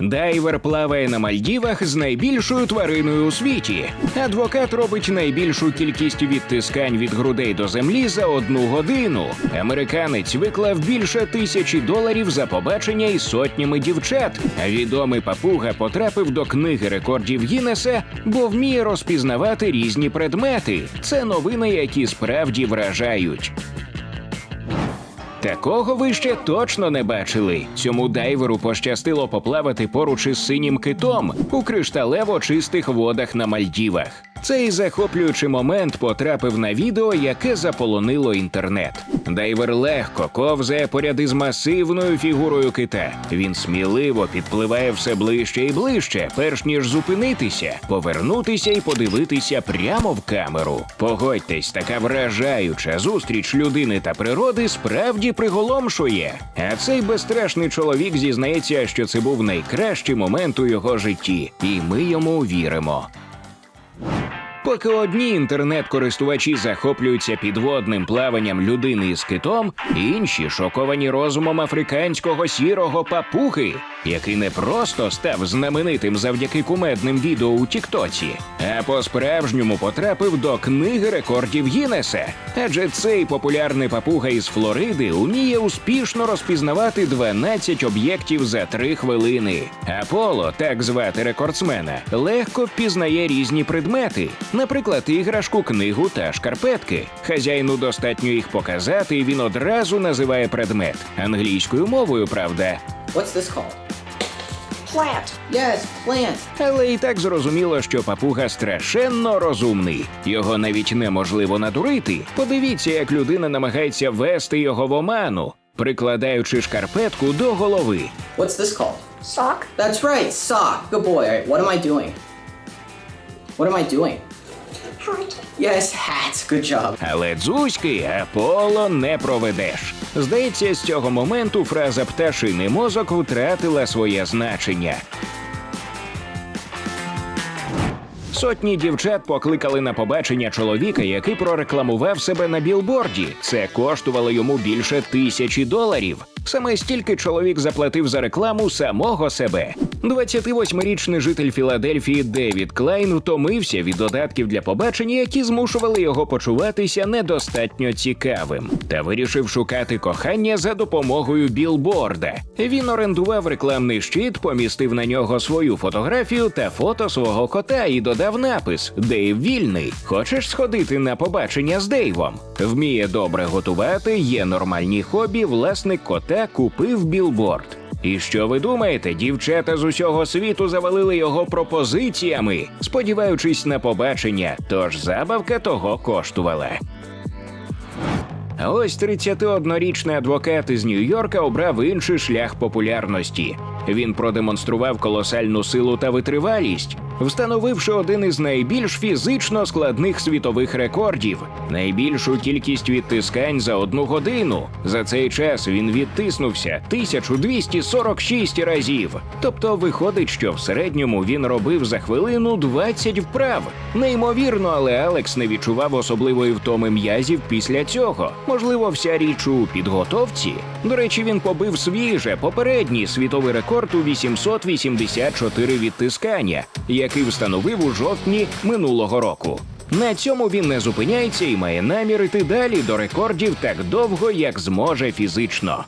Дайвер плаває на Мальдівах з найбільшою твариною у світі. Адвокат робить найбільшу кількість відтискань від грудей до землі за одну годину. Американець виклав більше тисячі доларів за побачення із сотнями дівчат. Відомий папуга потрапив до книги рекордів Гіннеса, бо вміє розпізнавати різні предмети. Це новини, які справді вражають. Такого ви ще точно не бачили. Цьому дайверу пощастило поплавати поруч із синім китом у кришталево чистих водах на Мальдівах. Цей захоплюючий момент потрапив на відео, яке заполонило інтернет. Дайвер легко ковзає поряд із масивною фігурою кита. Він сміливо підпливає все ближче і ближче, перш ніж зупинитися, повернутися і подивитися прямо в камеру. Погодьтесь, така вражаюча зустріч людини та природи справді приголомшує. А цей безстрашний чоловік зізнається, що це був найкращий момент у його житті, і ми йому віримо. Поки одні інтернет-користувачі захоплюються підводним плаванням людини із китом, інші шоковані розумом африканського сірого папухи, який не просто став знаменитим завдяки кумедним відео у Тіктоці, а по-справжньому потрапив до книги рекордів Гіннеса. Адже цей популярний папуга із Флориди уміє успішно розпізнавати 12 об'єктів за 3 хвилини. Аполо, так звати рекордсмена, легко впізнає різні предмети, наприклад, іграшку, книгу та шкарпетки. Хазяїну достатньо їх показати, і він одразу називає предмет англійською мовою, правда. What's this called? Plant. Yes, plant. Але і так зрозуміло, що папуга страшенно розумний. Його навіть неможливо надурити. Подивіться, як людина намагається ввести його в оману, прикладаючи шкарпетку до голови. What's this called? Sock. That's right, sock. Good boy. All right, what am I doing? What am I doing? Yes, hats. Good job. Але дзузьки Аполло не проведеш. Здається, з цього моменту фраза пташиний мозок втратила своє значення. Сотні дівчат покликали на побачення чоловіка, який прорекламував себе на білборді. Це коштувало йому більше тисячі доларів. Саме стільки чоловік заплатив за рекламу самого себе. 28-річний житель Філадельфії Девід Клайн втомився від додатків для побачення, які змушували його почуватися недостатньо цікавим, та вирішив шукати кохання за допомогою білборда. Він орендував рекламний щит, помістив на нього свою фотографію та фото свого кота і додав напис Дейв вільний. Хочеш сходити на побачення з Дейвом? Вміє добре готувати, є нормальні хобі. Власник кота купив білборд. І що ви думаєте, дівчата з усього світу завалили його пропозиціями, сподіваючись на побачення, тож забавка того коштувала. А ось 31-річний адвокат із Нью-Йорка обрав інший шлях популярності. Він продемонстрував колосальну силу та витривалість, встановивши один із найбільш фізично складних світових рекордів найбільшу кількість відтискань за одну годину. За цей час він відтиснувся 1246 разів. Тобто виходить, що в середньому він робив за хвилину 20 вправ. Неймовірно, але Алекс не відчував особливої втоми м'язів після цього. Можливо, вся річ у підготовці. До речі, він побив свіже попередній світовий рекорд у 884 відтискання, який встановив у жовтні минулого року. На цьому він не зупиняється і має намір іти далі до рекордів так довго, як зможе фізично.